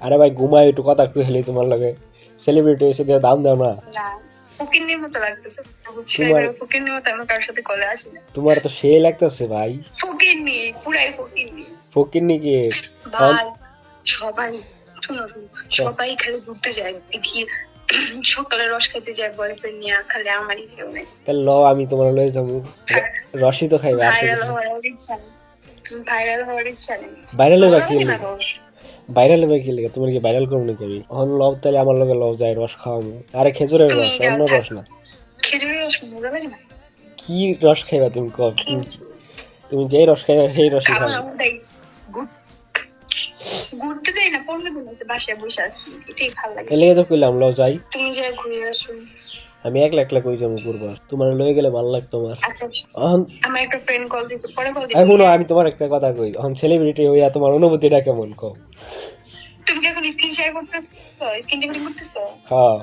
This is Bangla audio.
আরে ভাই ঘুমাই একটু কথা কইলি তোমার লগে। সেলিব্রিটি এসে দিয়ে দাম দাও না। মতো লাগতেছে। মতো কারোর সাথে কলে আসি না। তোমার তো সেই লাগতেছে ভাই। ফকিন্নি পুরাই ফকিন্নি। ফকির নাকি ভাই সবাই শুনো সবাই খালি ঘুরতে যায় দেখি সকালে রস খেতে যায় বয়ফ্রেন্ড নিয়ে খালি আমারই কেউ নেই। তাহলে ল আমি তোমার লয়ে যাব। রসই তো খাইবে ভাইরাল হওয়ার ইচ্ছা নেই। ভাইরাল হওয়ার ইচ্ছা ভাইরাল কি রস। ভাইরাল হবে কি লাগে তোমার কি ভাইরাল করব নাকি আমি? এখন লব তাহলে আমার লগে লব যায় রস খাওয়াবো। আরে খেজুরের তুমি রস অন্য। রস না। খেজুরের রস মজা লাগে না? কি রস খাইবা তুমি কব তুমি যেই রস খাইবা সেই রসই খাব ঘুরতে যাই না পনেরো দিন হয়েছে বাসায় বসে আছি। এটাই ভালো লাগে। তাহলে তো কইলাম ল যাই। তুমি যে ঘুরে আসো। আমি এক লাখ লাখ কইছি আমি ঘুরবো তোমার লয়ে গেলে ভালো লাগতো আমার। আচ্ছা এখন আমার একটা ফ্রেন্ড কল দিছে পরে কল দিছে। এখন আমি তোমার একটা কথা কই এখন সেলিব্রিটি হইয়া তোমার অনুভূতিটা কেমন কও? তুমি কি এখন স্ক্রিন শেয়ার করতেছো? স্ক্রিন রেকর্ডিং করতেছো? হ্যাঁ।